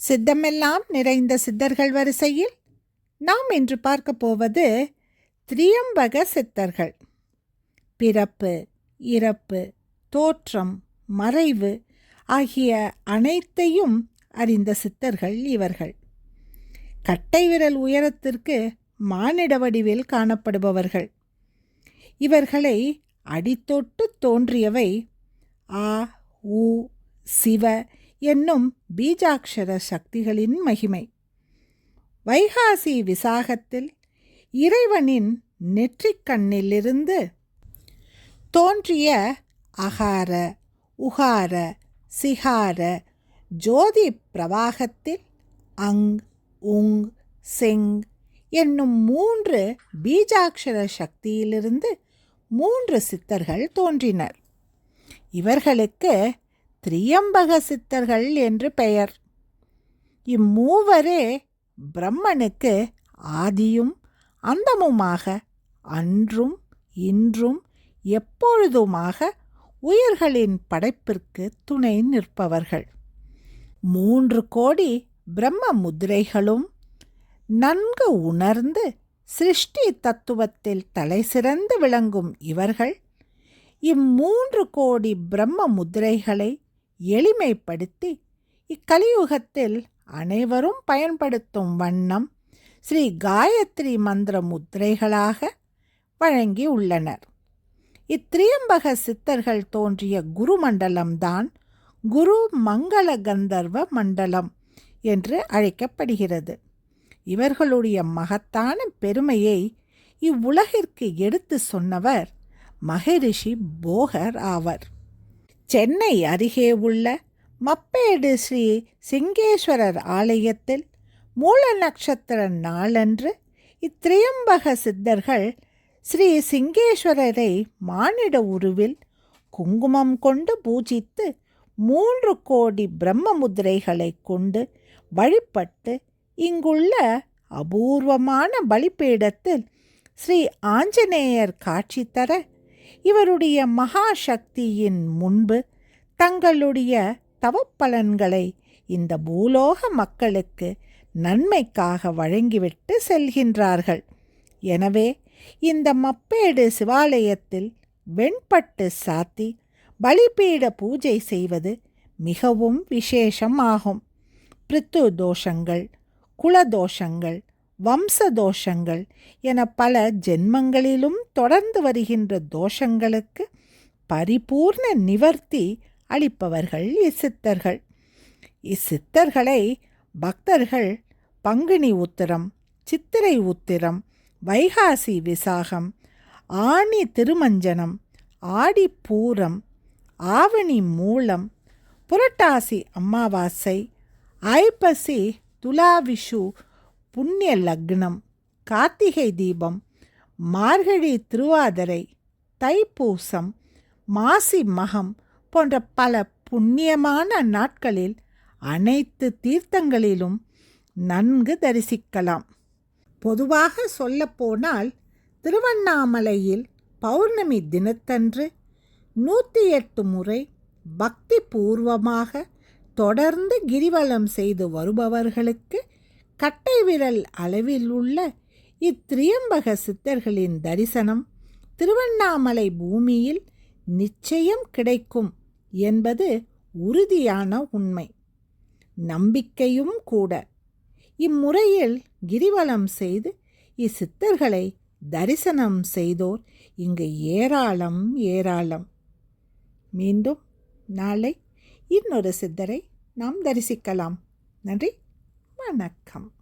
சித்தமெல்லாம் நிறைந்த சித்தர்கள் வரிசையில் நாம் இன்று பார்க்க போவது திரியம்பக சித்தர்கள். பிறப்பு இறப்பு தோற்றம் மறைவு ஆகிய அனைத்தையும் அறிந்த சித்தர்கள் இவர்கள். கட்டை விரல் உயரத்திற்கு மானிட வடிவில் காணப்படுபவர்கள். இவர்களை அடித்தொட்டு தோன்றியவை ஆ உ சிவ என்னும் பீஜாட்சர சக்திகளின் மகிமை. வைகாசி விசாகத்தில் இறைவனின் நெற்றிக் கண்ணிலிருந்து தோன்றிய அகார உகார சிகார ஜோதி பிரவாகத்தில் அங் உங் செங் என்னும் மூன்று பீஜாட்சர சக்தியிலிருந்து மூன்று சித்தர்கள் தோன்றினர். இவர்களுக்கு திரியம்பக சித்தர்கள் என்று பெயர். இம்மூவரே பிரம்மனுக்கு ஆதியும் அந்தமுமாக அன்றும் இன்றும் எப்பொழுதுமாக உயிர்களின் படைப்பிற்கு துணை நிற்பவர்கள். மூன்று கோடி பிரம்ம முதிரைகளும் நன்கு உணர்ந்து சிருஷ்டி தத்துவத்தில் தலை சிறந்து விளங்கும் இவர்கள் இம்மூன்று கோடி பிரம்ம முத்திரைகளை எளிமைப்படுத்தி இக்கலியுகத்தில் அனைவரும் பயன்படுத்தும் வண்ணம் ஸ்ரீ காயத்ரி மந்திர முத்திரைகளாக வழங்கி உள்ளனர். இத்திரியம்பக சித்தர்கள் தோன்றிய குரு மண்டலம்தான் குரு மங்கள கந்தர்வ மண்டலம் என்று அழைக்கப்படுகிறது. இவர்களுடைய மகத்தான பெருமையை இவ்வுலகிற்கு எடுத்து சொன்னவர் மகரிஷி போகர் ஆவர். சென்னை அருகே உள்ள மப்பேடு ஸ்ரீ சிங்கேஸ்வரர் ஆலயத்தில் மூல நட்சத்திர நாளன்று இத்திரியம்பக சித்தர்கள் ஸ்ரீ சிங்கேஸ்வரரை மானிட உருவில் குங்குமம் கொண்டு பூஜித்து மூன்று கோடி பிரம்ம முதிரைகளை கொண்டு வழிபட்டு இங்குள்ள அபூர்வமான பலிப்பீடத்தில் ஸ்ரீ ஆஞ்சநேயர் காட்சி தர இவருடைய மகா சக்தியின் முன்பு தங்களுடைய தவப்பலன்களை இந்த பூலோக மக்களுக்கு நன்மைக்காக வழங்கிவிட்டு செல்கின்றார்கள். எனவே இந்த மப்பேடு சிவாலயத்தில் வெண்பட்டு சாத்தி பலிபீட பூஜை செய்வது மிகவும் விசேஷமாகும். பிரித்து தோஷங்கள் குலதோஷங்கள் வம்ச தோஷங்கள் என பல ஜென்மங்களிலும் தொடர்ந்து வருகின்ற தோஷங்களுக்கு பரிபூர்ண நிவர்த்தி அளிப்பவர்கள் இச்சித்தர்கள் இச்சித்தர்களை பக்தர்கள் பங்குனி உத்திரம் சித்திரை உத்திரம் வைகாசி விசாகம் ஆணி திருமஞ்சனம் ஆடி பூரம் ஆவணி மூலம் புரட்டாசி அமாவாசை ஐப்பசி துலாவிஷு புண்ணிய லக்னம் கார்த்திகை தீபம் மார்கழி திருவாதிரை தைப்பூசம் மாசி மகம் போன்ற பல புண்ணியமான நாட்களில் அனைத்து தீர்த்தங்களிலும் நன்கு தரிசிக்கலாம். பொதுவாக சொல்லப்போனால் திருவண்ணாமலையில் பௌர்ணமி தினத்தன்று நூற்றி எட்டு முறை பக்தி பூர்வமாக தொடர்ந்து கிரிவலம் செய்து வருபவர்களுக்கு கட்டை விரல் அளவில் உள்ள இத்திரியம்பக சித்தர்களின் தரிசனம் திருவண்ணாமலை பூமியில் நிச்சயம் கிடைக்கும் என்பது உறுதியான உண்மை. நம்பிக்கையும் கூட. இம்முறையில் கிரிவலம் செய்து இச்சித்தர்களை தரிசனம் செய்தோர் இங்கு ஏராளம் ஏராளம். மீண்டும் நாளை இன்னொரு சித்தரை நாம் தரிசிக்கலாம். நன்றி வணக்கம்.